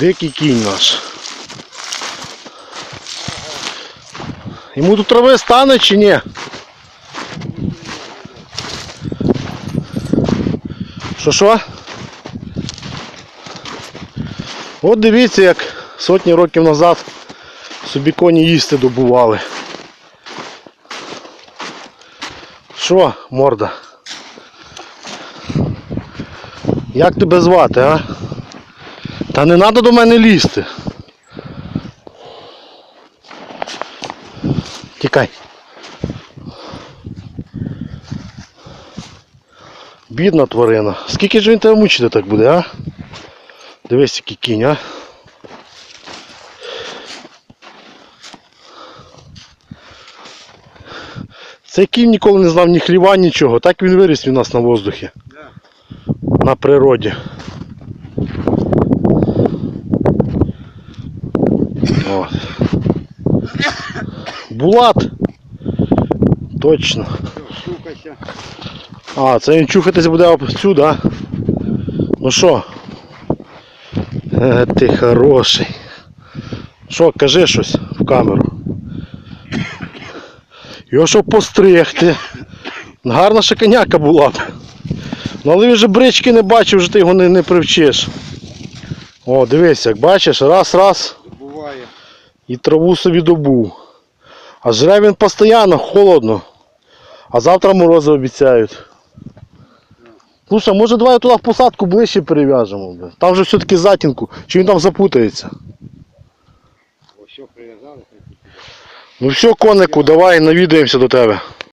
Дикий кінь наш. Йому тут трави стане чи ні? Що що? От дивіться, як сотні років назад собі коні їсти добували. Що, морда? Як тебе звати, а? Та не треба до мене лізти. Тікай. Бідна тварина. Скільки ж він тебе мучити так буде, а? Дивись, який кінь, а? Цей кінь ніколи не знав ні хліва, нічого. Так він виріс у нас на воздухі. На природі. От. Булат. Точно. А, це він чухатись буде цю, да? Ну що? Е, ти хороший. Що, кажи щось в камеру. Його щоб постригти. Гарна ще коняка була б. Ну але він же брички не бачив, вже ти його не, не привчиш. О, дивись, як бачиш, раз, раз. І траву собі добув. А жре він постійно, холодно. А завтра морози обіцяють. Слушай, може давай туди в посадку ближче перев'яжемо. Там же все-таки затінку. Чи він там запутається? Ну все, конику, давай навідаємося до тебе.